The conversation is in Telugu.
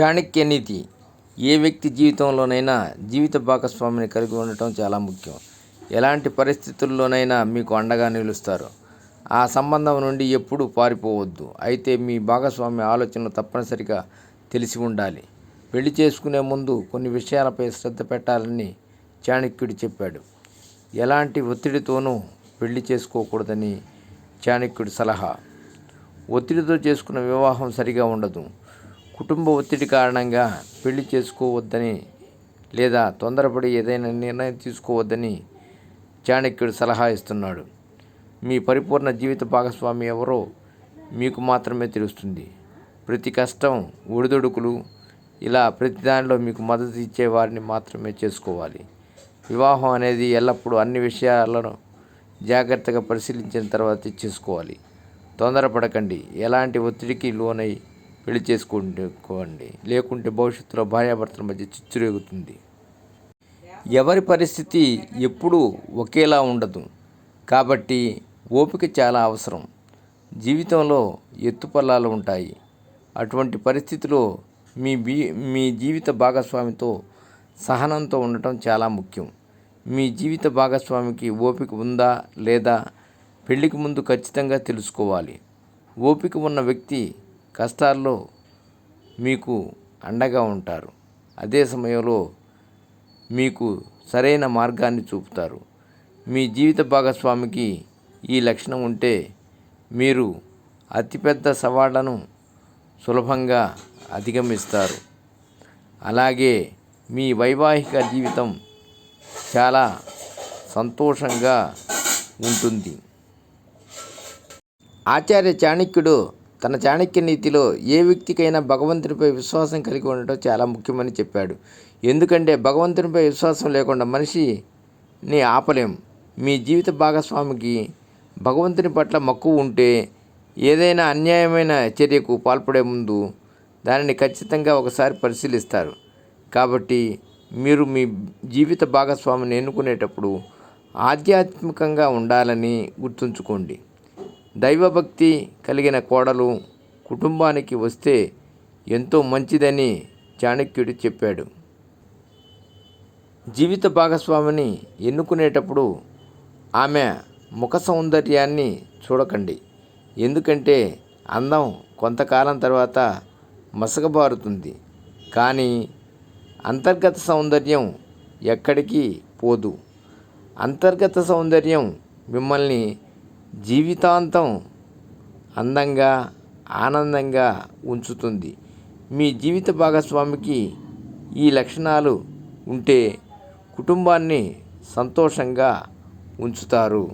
చాణక్య నీతి ఏ వ్యక్తి జీవితంలోనైనా జీవిత భాగస్వామిని కలిగి ఉండటం చాలా ముఖ్యం. ఎలాంటి పరిస్థితుల్లోనైనా మీకు అండగా నిలుస్తారు. ఆ సంబంధం నుండి ఎప్పుడూ పారిపోవద్దు. అయితే మీ భాగస్వామి ఆలోచనలు తప్పనిసరిగా తెలిసి ఉండాలి. పెళ్ళి చేసుకునే ముందు కొన్ని విషయాలపై శ్రద్ధ పెట్టాలని చాణక్యుడు చెప్పాడు. ఎలాంటి ఒత్తిడితోనూ పెళ్ళి చేసుకోకూడదని చాణక్యుడి సలహా. ఒత్తిడితో చేసుకున్న వివాహం సరిగా ఉండదు. కుటుంబ ఒత్తిడి కారణంగా పెళ్ళి చేసుకోవద్దని లేదా తొందరపడి ఏదైనా నిర్ణయం తీసుకోవద్దని చాణక్యుడు సలహా ఇస్తున్నాడు. మీ పరిపూర్ణ జీవిత భాగస్వామి ఎవరో మీకు మాత్రమే తెలుస్తుంది. ప్రతి కష్టం ఒడిదొడుకులు ఇలా ప్రతి దానిలో మీకు మద్దతు ఇచ్చే వారిని మాత్రమే చేసుకోవాలి. వివాహం అనేది ఎల్లప్పుడూ అన్ని విషయాలను జాగ్రత్తగా పరిశీలించిన తర్వాత చేసుకోవాలి తొందరపడకండి. ఎలాంటి ఒత్తిడికి లోనై పెళ్ళి చేసుకోండి. లేకుంటే భవిష్యత్తులో భార్యాభర్తల మధ్య చిచ్చురేగుతుంది. ఎవరి పరిస్థితి ఎప్పుడూ ఒకేలా ఉండదు. కాబట్టి ఓపిక చాలా అవసరం. జీవితంలో ఎత్తుపల్లాలు ఉంటాయి. అటువంటి పరిస్థితిలో మీ బీ మీ జీవిత భాగస్వామితో సహనంతో ఉండటం చాలా ముఖ్యం. మీ జీవిత భాగస్వామికి ఓపిక ఉందా లేదా పెళ్ళికి ముందు ఖచ్చితంగా తెలుసుకోవాలి. ఓపిక ఉన్న వ్యక్తి కష్టాల్లో మీకు అండగా ఉంటారు. అదే సమయంలో మీకు సరైన మార్గాన్ని చూపుతారు. మీ జీవిత భాగస్వామికి ఈ లక్షణం ఉంటే మీరు అతిపెద్ద సవాళ్ళను సులభంగా అధిగమిస్తారు. అలాగే మీ వైవాహిక జీవితం చాలా సంతోషంగా ఉంటుంది. ఆచార్య చాణక్యుడు తన చాణక్య నీతిలో ఏ వ్యక్తికైనా భగవంతునిపై విశ్వాసం కలిగి ఉండటం చాలా ముఖ్యమని చెప్పాడు. ఎందుకంటే భగవంతునిపై విశ్వాసం లేకుండా మనిషిని ఆపలేం. మీ జీవిత భాగస్వామికి భగవంతుని పట్ల మక్కువ ఉంటే ఏదైనా అన్యాయమైన చర్యకు పాల్పడే ముందు దానిని ఖచ్చితంగా ఒకసారి పరిశీలిస్తారు. కాబట్టి మీరు మీ జీవిత భాగస్వామిని ఎన్నుకునేటప్పుడు ఆధ్యాత్మికంగా ఉండాలని గుర్తుంచుకోండి. దైవభక్తి కలిగిన కోడలు కుటుంబానికి వస్తే ఎంతో మంచిదని చాణక్యుడు చెప్పాడు. జీవిత భాగస్వామిని ఎన్నుకునేటప్పుడు ఆమె ముఖ సౌందర్యాన్ని చూడకండి. ఎందుకంటే అందం కొంతకాలం తర్వాత మసకబారుతుంది. కానీ అంతర్గత సౌందర్యం ఎక్కడికి పోదు. అంతర్గత సౌందర్యం మిమ్మల్ని జీవితాంతం అందంగా ఆనందంగా ఉంచుతుంది. మీ జీవిత భాగస్వామికి ఈ లక్షణాలు ఉంటే కుటుంబాన్ని సంతోషంగా ఉంచుతారు.